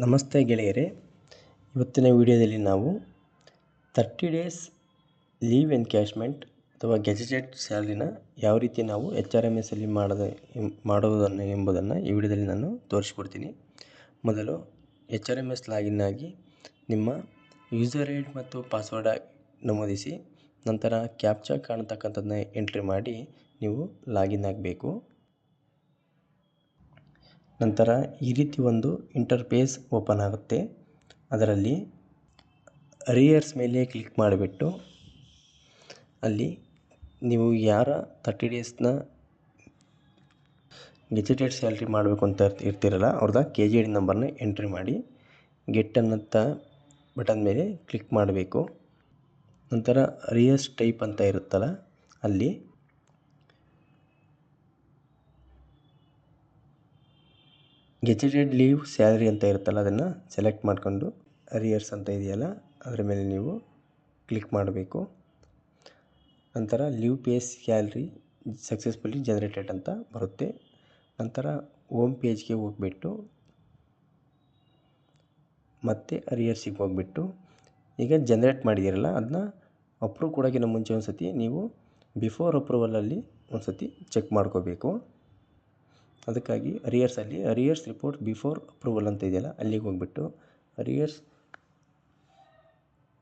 ನಮಸ್ತೆ ಗೆಳೆಯರೇ. ಇವತ್ತಿನ ವಿಡಿಯೋದಲ್ಲಿ ನಾವು ತರ್ಟಿ ಡೇಸ್ ಲೀವ್ ಎನ್ಕ್ಯಾಶ್ಮೆಂಟ್ ಅಥವಾ ಗೆಜೆಟೆಡ್ ಸ್ಯಾಲ್ರಿನ ಯಾವ ರೀತಿ ನಾವು ಎಚ್ ಆರ್ ಎಂ ಎಸ್ಸಲ್ಲಿ ಮಾಡದ ಮಾಡುವುದನ್ನು ಎಂಬುದನ್ನು ಈ ವಿಡಿಯೋದಲ್ಲಿ ನಾನು ತೋರಿಸ್ಕೊಡ್ತೀನಿ. ಮೊದಲು H R M S login ಆಗಿ ನಿಮ್ಮ ಯೂಸರ್ ಐಡ್ ಮತ್ತು ಪಾಸ್ವರ್ಡ್ ನಮೂದಿಸಿ, ನಂತರ ಕ್ಯಾಪ್ಚಾ ಕಾಣತಕ್ಕಂಥದ್ದನ್ನ ಎಂಟ್ರಿ ಮಾಡಿ ನೀವು ಲಾಗಿನ್ ಆಗಬೇಕು. ನಂತರ ಈ ರೀತಿ ಒಂದು ಇಂಟರ್ಫೇಸ್ ಓಪನ್ ಆಗುತ್ತೆ. ಅದರಲ್ಲಿ ರಿಯರ್ಸ್ ಮೇಲೆ ಕ್ಲಿಕ್ ಮಾಡಿಬಿಟ್ಟು ಅಲ್ಲಿ ನೀವು ಯಾರ ತರ್ಟಿ ಡೇಸ್ನ ಗೆಜೆಟೆಡ್ ಸ್ಯಾಲ್ರಿ ಮಾಡಬೇಕು ಅಂತ ಇರ್ತೀರಲ್ಲ ಅವ್ರದ್ದು ಕೆ ಜಿ ಡಿ ನಂಬರ್ನ ಎಂಟ್ರಿ ಮಾಡಿ ಗೆಟ್ ಅನ್ನತ್ತ ಬಟನ್ ಮೇಲೆ ಕ್ಲಿಕ್ ಮಾಡಬೇಕು. ನಂತರ ರಿಯರ್ಸ್ ಟೈಪ್ ಅಂತ ಇರುತ್ತಲ್ಲ, ಅಲ್ಲಿ ಗೆಜೆಟೆಡ್ ಲೀವ್, ಸ್ಯಾಲ್ರಿ ಅಂತ ಇರುತ್ತಲ್ಲ, ಅದನ್ನು ಸೆಲೆಕ್ಟ್ ಮಾಡಿಕೊಂಡು ಅರಿಯರ್ಸ್ ಅಂತ ಇದೆಯಲ್ಲ, ಅದರ ಮೇಲೆ ನೀವು ಕ್ಲಿಕ್ ಮಾಡಬೇಕು. ನಂತರ leave pays salary successfully generated ಅಂತ ಬರುತ್ತೆ. ನಂತರ ಓಮ್ ಪೇಜ್ಗೆ ಹೋಗ್ಬಿಟ್ಟು ಮತ್ತೆ ಅರಿಯರ್ಸಿಗೆ ಹೋಗ್ಬಿಟ್ಟು, ಈಗ ಜನರೇಟ್ ಮಾಡಿದ್ದೀರಲ್ಲ, ಅದನ್ನ ಅಪ್ರೂವ್ ಕೊಡೋಕ್ಕಿಂತ ಮುಂಚೆ ಒಂದು ಸತಿ ನೀವು ಬಿಫೋರ್ ಅಪ್ರೂವಲಲ್ಲಿ ಒಂದು ಸತಿ ಚೆಕ್ ಮಾಡ್ಕೋಬೇಕು. ಅದಕ್ಕಾಗಿ ಅರಿಯರ್ಸಲ್ಲಿ ಅರಿಯರ್ಸ್ ರಿಪೋರ್ಟ್ ಬಿಫೋರ್ ಅಪ್ರೂವಲ್ ಅಂತ ಇದೆಯಲ್ಲ, ಅಲ್ಲಿಗೆ ಹೋಗ್ಬಿಟ್ಟು ಅರಿಯರ್ಸ್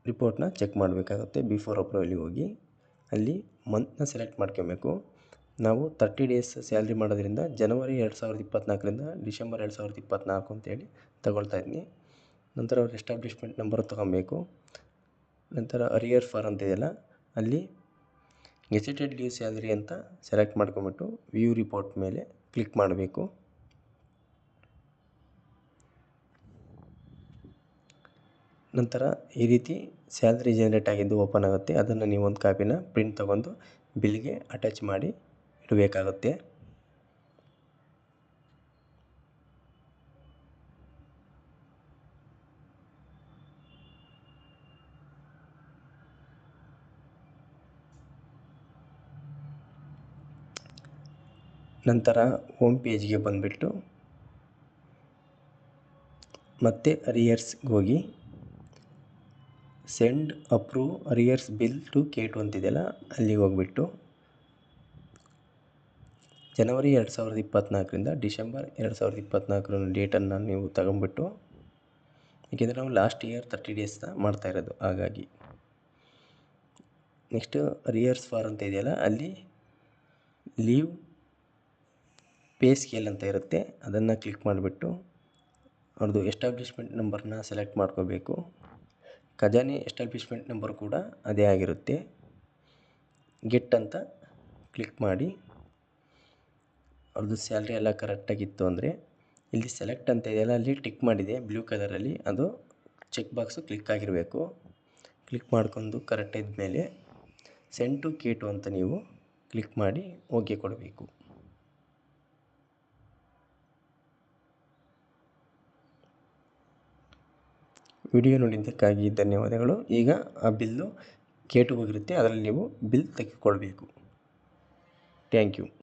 ರಿಪೋರ್ಟ್ನ ಚೆಕ್ ಮಾಡಬೇಕಾಗುತ್ತೆ ಬಿಫೋರ್ ಅಪ್ರೂವಲಿಗೆ ಹೋಗಿ. ಅಲ್ಲಿ ಮಂತ್ನ ಸೆಲೆಕ್ಟ್ ಮಾಡ್ಕೊಬೇಕು. ನಾವು ತರ್ಟಿ ಡೇಸ್ ಸ್ಯಾಲ್ರಿ ಮಾಡೋದ್ರಿಂದ ಜನವರಿ ಎರಡು ಸಾವಿರದ ಇಪ್ಪತ್ತ್ನಾಲ್ಕರಿಂದ ಡಿಸೆಂಬರ್ ಎರಡು ಸಾವಿರದ ಇಪ್ಪತ್ತ್ನಾಲ್ಕು ಅಂತೇಳಿ ತಗೊಳ್ತಾ ಇದ್ದೀನಿ ನಂತರ ಅವ್ರ ಎಸ್ಟಾಬ್ಲಿಷ್ಮೆಂಟ್ ನಂಬರ್ ತೊಗೊಬೇಕು. ನಂತರ ಅರಿಯರ್ ಫಾರ್ ಅಂತ ಇದೆಯಲ್ಲ, ಅಲ್ಲಿ ಗೆಸೆಟೆಡ್ ಲೀವ್ ಸ್ಯಾಲ್ರಿ ಅಂತ ಸೆಲೆಕ್ಟ್ ಮಾಡ್ಕೊಂಬಿಟ್ಟು ವ್ಯೂ ರಿಪೋರ್ಟ್ ಮೇಲೆ ಕ್ಲಿಕ್ ಮಾಡಬೇಕು. ನಂತರ ಈ ರೀತಿ ಸ್ಯಾಲ್ರಿ ಜನರೇಟ್ ಆಗಿದ್ದು ಓಪನ್ ಆಗುತ್ತೆ. ಅದನ್ನು ನೀವು ಒಂದು ಕಾಪಿನ ಪ್ರಿಂಟ್ ತೊಗೊಂಡು ಬಿಲ್ಗೆ ಅಟ್ಯಾಚ್ ಮಾಡಿ ಇಡಬೇಕಾಗುತ್ತೆ. ನಂತರ ಹೋಮ್ ಪೇಜ್ಗೆ ಬಂದುಬಿಟ್ಟು ಮತ್ತೆ ಅರಿಯರ್ಸ್ಗೆ ಹೋಗಿ send approve arrears bill to K two ಅಂತಿದೆಯಲ್ಲ, ಅಲ್ಲಿಗೆ ಹೋಗ್ಬಿಟ್ಟು ಜನವರಿ ಎರಡು ಸಾವಿರದ ಇಪ್ಪತ್ತ್ನಾಲ್ಕರಿಂದ ಡಿಸೆಂಬರ್ ಎರಡು ಸಾವಿರದ ಇಪ್ಪತ್ತ್ನಾಲ್ಕರ ಡೇಟನ್ನು ನೀವು ತಗೊಂಬಿಟ್ಟು ಏಕೆಂದರೆ ನಾವು ಲಾಸ್ಟ್ ಇಯರ್ ತರ್ಟಿ ಡೇಸ್ನ ಮಾಡ್ತಾ ಇರೋದು, ಹಾಗಾಗಿ. ನೆಕ್ಸ್ಟು ಅರಿಯರ್ಸ್ ಫಾರ್ ಅಂತ ಇದೆಯಲ್ಲ ಅಲ್ಲಿ ಲೀವ್ ಪೇ ಸ್ಕೇಲ್ ಅಂತ ಇರುತ್ತೆ, ಅದನ್ನು ಕ್ಲಿಕ್ ಮಾಡಿಬಿಟ್ಟು ಅವ್ರದ್ದು ಎಸ್ಟಾಬ್ಲಿಷ್ಮೆಂಟ್ ನಂಬರ್ನ ಸೆಲೆಕ್ಟ್ ಮಾಡ್ಕೋಬೇಕು. ಖಜಾನೆ ಎಸ್ಟಾಬ್ಲಿಷ್ಮೆಂಟ್ ನಂಬರ್ ಕೂಡ ಅದೇ ಆಗಿರುತ್ತೆ. ಗೆಟ್ ಅಂತ ಕ್ಲಿಕ್ ಮಾಡಿ. ಅವ್ರದ್ದು ಸ್ಯಾಲ್ರಿ ಎಲ್ಲ ಕರೆಕ್ಟಾಗಿತ್ತು ಅಂದರೆ ಇಲ್ಲಿ ಸೆಲೆಕ್ಟ್ ಅಂತ ಇದೆಯಲ್ಲ ಅಲ್ಲಿ ಟಿಕ್ ಮಾಡಿದೆ ಬ್ಲೂ ಕಲರಲ್ಲಿ, ಅದು ಚೆಕ್ ಬಾಕ್ಸು ಕ್ಲಿಕ್ ಆಗಿರಬೇಕು. ಕ್ಲಿಕ್ ಮಾಡ್ಕೊಂಡು ಕರೆಕ್ಟ್ ಇದ್ಮೇಲೆ ಸೆಂಡ್ ಟು ಕೇಟು ಅಂತ ನೀವು ಕ್ಲಿಕ್ ಮಾಡಿ ಓಕೆ ಕೊಡಬೇಕು. ವಿಡಿಯೋ ನೋಡಿದ್ದಕ್ಕಾಗಿ ಧನ್ಯವಾದಗಳು. ಈಗ ಆ ಬಿಲ್ಲು ಕೇಟು ಹೋಗಿರುತ್ತೆ ಅದರಲ್ಲಿ ನೀವು ಬಿಲ್ ತೆಗೆದುಕೊಳ್ಬೇಕು. Thank you.